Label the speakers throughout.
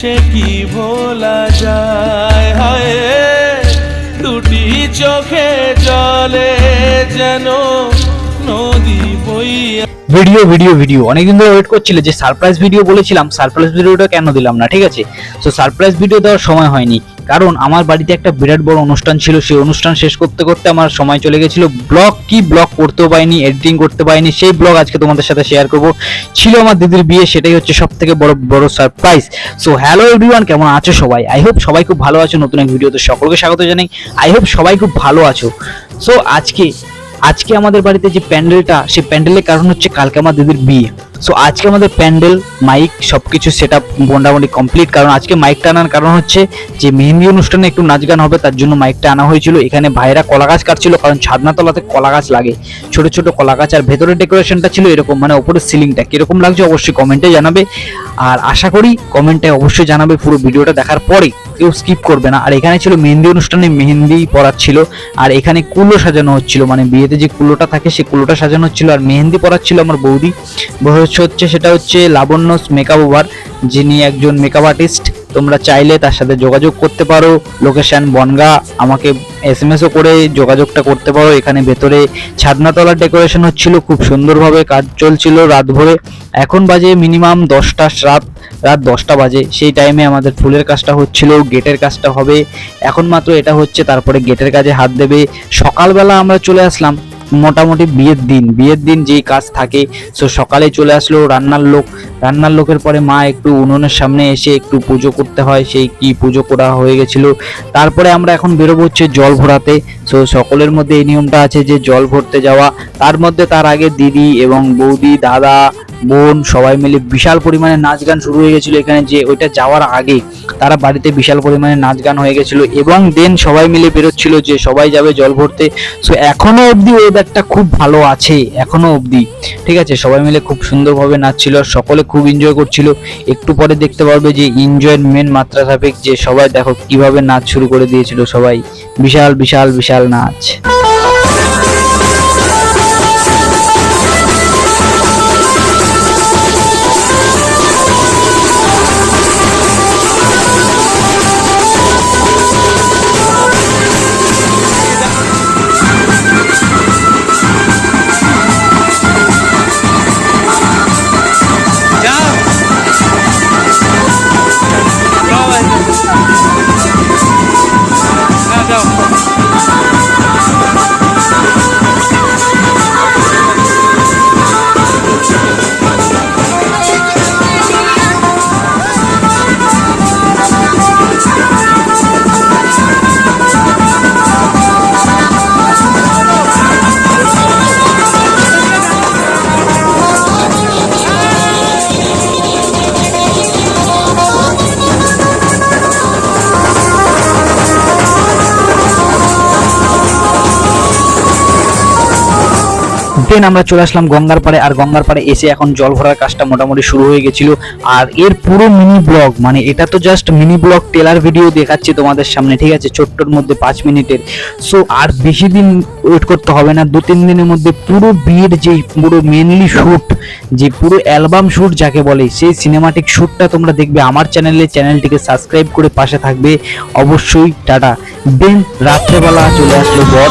Speaker 1: সে কি ভোলা যায়? হায় দুটি চোখে জলে যেন নদী বইয়া
Speaker 2: ভিডিও ভিডিও ভিডিও। অনেকদিন ধরে ওয়েট করছিল যে সারপ্রাইজ ভিডিও বলেছিলাম সারপ্রাইজ ভিডিওটা কেন দিলাম না, ঠিক আছে? তো সারপ্রাইজ ভিডিও দেওয়ার সময় হয়নি। কারণ আমার বাড়িতে একটা বিরাট বড় অনুষ্ঠান ছিল, সেই অনুষ্ঠান শেষ করতে করতে আমার সময় চলে গেছিল। ব্লগ কি ব্লগ করতেও পাইনি এডিটিং করতে পারিনি, সেই ব্লগ আজকে তোমাদের সাথে শেয়ার করব। ছিল আমার দিদির বিয়ে, সেটাই হচ্ছে সব থেকে বড় বড় সারপ্রাইজ সো হ্যালো এভরিওয়ান কেমন আছো সবাই? আই হোপ সবাই খুব ভালো আছো, নতুন এক ভিডিওতে সকলকে স্বাগত জানাই। আই হোপ সবাই খুব ভালো আছো। সো আজকে আজকে আমাদের বাড়িতে যে প্যান্ডেলটা, সেই প্যান্ডেলের কারণ হচ্ছে কালকে আমার দিদির বিয়ে। সো আজকে আমাদের প্যান্ডেল মাইক সবকিছু সেট আপ মোটামুটি কমপ্লিট কারণ আজকে মাইকটা আনার কারণ হচ্ছে যে মেহেন্দি অনুষ্ঠানে একটু নাচ গান হবে, তার জন্য মাইকটা আনা হয়েছিল। এখানে ভাইরা কলা গাছ কাটছিল, কারণ ছাদনাতলাতে কলা গাছ লাগে। ছোট ছোট কলা গাছ, আর ভেতরের ডেকোরেশনটা ছিল এরকম মানে ওপরের সিলিংটা কীরকম লাগছে অবশ্যই কমেন্টে জানাবে। আর আশা করি কমেন্টে অবশ্যই জানাবে পুরো ভিডিওটা দেখার পরে কেউ স্কিপ করবে না। আর এখানে ছিল মেহেন্দি অনুষ্ঠানে মেহেন্দি পড়াচ্ছিল আর এখানে কুলো সাজানো হচ্ছিল। মানে বিয়েতে যে কুলোটা থাকে সেই কুলোটা সাজানো হচ্ছিল। আর মেহেন্দি পড়াচ্ছিল আমার বৌদি। বয়স হচ্ছে, সেটা হচ্ছে লাবণ্য মেকআপ ওভার যিনি একজন মেকআপ আর্টিস্ট তোমরা চাইলে তার সাথে যোগাযোগ করতে পারো। লোকেশন বনগা। আমাকে এস এম এসও করে যোগাযোগটা করতে পারো। এখানে ভেতরে ছাদনাতলার ডেকোরেশন হচ্ছিল। খুব সুন্দরভাবে কাজ চলছিল রাত ভরে এখন বাজে মিনিমাম দশটা রাত রাত দশটা বাজে। সেই টাইমে আমাদের ফুলের কাজটা হচ্ছিল, গেটের কাজটা হবে। এখন মাত্র এটা হচ্ছে, তারপরে গেটের কাজে হাত দেবে। সকালবেলা আমরা চলে আসলাম, মোটামুটি বিয়ের দিন। বিয়ের দিন যেই কাজ থাকে, সো সকালে চলে আসলো রান্নার লোক। রান্নার লোকের পরে মা একটু উনুনের সামনে এসে একটু পুজো করতে হয়, সেই কি পুজো করা হয়ে গেছিল। তারপরে আমরা এখন বেরোবো হচ্ছে জল ভরাতে। সো সকলের মধ্যে এই নিয়মটা আছে যে জল ভরতে যাওয়া। তার মধ্যে তার আগে দিদি এবং বৌদি, দাদা, বোন সবাই মিলে বিশাল পরিমাণে নাচ গান শুরু হয়ে গেছিল এখানে যে ওইটা যাওয়ার আগে। তারা বাড়িতে বিশাল পরিমাণে নাচ গান হয়ে গেছিল এবং দেন সবাই মিলে বেরোচ্ছিল যে সবাই যাবে জল ভরতে। সো এখনও অবধি ওয়েদারটা খুব ভালো আছে, এখনও অবধি। ঠিক আছে? সবাই মিলে খুব সুন্দরভাবে নাচছিল, সকলে খুব এনজয় করছিল। একটু পরে দেখতে পারবে যে এনজয়ের মেন মাত্রা সাপেক্ষ যে সবাই দেখো কীভাবে নাচ শুরু করে দিয়েছিল সবাই। বিশাল বিশাল বিশাল নাচ। দেন আমরা চলে আসলাম গঙ্গার পাড়ে, আর গঙ্গার পাড়ে এসে এখন জল ভরার কাজটা মোটামুটি শুরু হয়ে গেছিল। আর এর পুরো মিনি ব্লগ মানে এটা তো just mini blog trailer video দেখাচ্ছি তোমাদের সামনে, ঠিক আছে? ছোট্টর মধ্যে পাঁচ মিনিটের। সো আর বেশি দিন ওয়েট করতে হবে না দু তিন দিনের মধ্যে পুরো বিয়ের যে পুরো মেনলি শ্যুট যে পুরো অ্যালবাম শ্যুট যাকে বলে, সেই সিনেমাটিক শ্যুটটা তোমরা দেখবে আমার চ্যানেলে চ্যানেলটিকে সাবস্ক্রাইব করে পাশে থাকবে। অবশ্যই, টাটা। দেন রাত্রেবেলা চলে আসলো বর।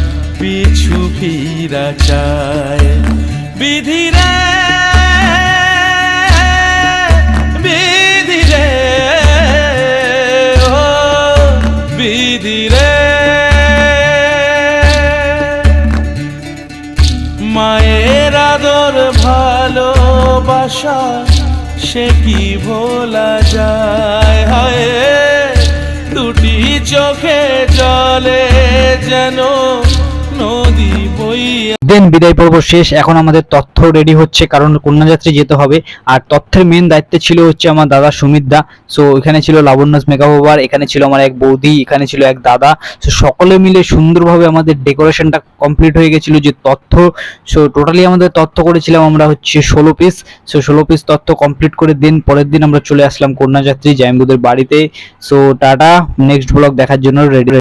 Speaker 1: পিছু ফিরা চায়। বিধিরে বিধিরে ও বিধিরে মায়ের আদর ভালোবাসা, সে কি ভোলা যায়? হায়, দুটি চোখে জলে যেন
Speaker 2: দেন বিদায় পর্ব শেষ। এখন আমাদের তথ্য রেডি হচ্ছে, কারণ কন্যাযাত্রী যেতে হবে। আর তথ্যের মেন দায়িত্বে ছিল হচ্ছে আমার দাদা সুমিত দা। সো এখানে ছিল লাবণ্যাস মেকআপ এখানে ছিল আমার এক বৌদি, এখানে ছিল এক দাদা। সো সকলে মিলে সুন্দরভাবে আমাদের ডেকোরেশনটা কমপ্লিট হয়ে গেছিল যে তথ্য। সো টোটালি আমাদের তথ্য করেছিলাম আমরা হচ্ছে ষোলো পিস সো ষোলো পিস তথ্য কমপ্লিট করে দিন, পরের দিন আমরা চলে আসলাম কন্যাযাত্রী, জাইম্বুদের বাড়িতে। সো টাটা নেক্সট ব্লগ দেখার জন্য রেডি